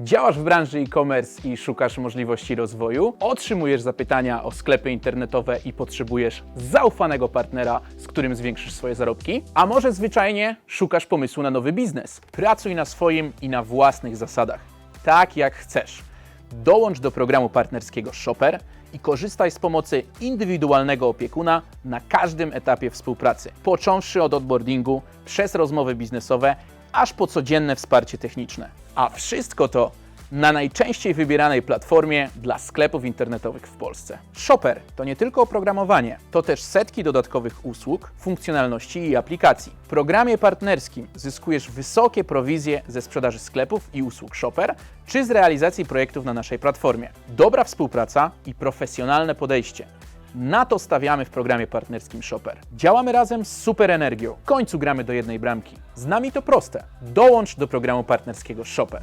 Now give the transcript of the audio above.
Działasz w branży e-commerce i szukasz możliwości rozwoju? Otrzymujesz zapytania o sklepy internetowe i potrzebujesz zaufanego partnera, z którym zwiększysz swoje zarobki? A może zwyczajnie szukasz pomysłu na nowy biznes? Pracuj na swoim i na własnych zasadach. Tak jak chcesz. Dołącz do programu partnerskiego Shopper i korzystaj z pomocy indywidualnego opiekuna na każdym etapie współpracy, począwszy od onboardingu, przez rozmowy biznesowe, aż po codzienne wsparcie techniczne. A wszystko to na najczęściej wybieranej platformie dla sklepów internetowych w Polsce. Shopper to nie tylko oprogramowanie, to też setki dodatkowych usług, funkcjonalności i aplikacji. W programie partnerskim zyskujesz wysokie prowizje ze sprzedaży sklepów i usług Shopper, czy z realizacji projektów na naszej platformie. Dobra współpraca i profesjonalne podejście. Na to stawiamy w programie partnerskim Shopper. Działamy razem z super energią. W końcu gramy do jednej bramki. Z nami to proste. Dołącz do programu partnerskiego Shopper.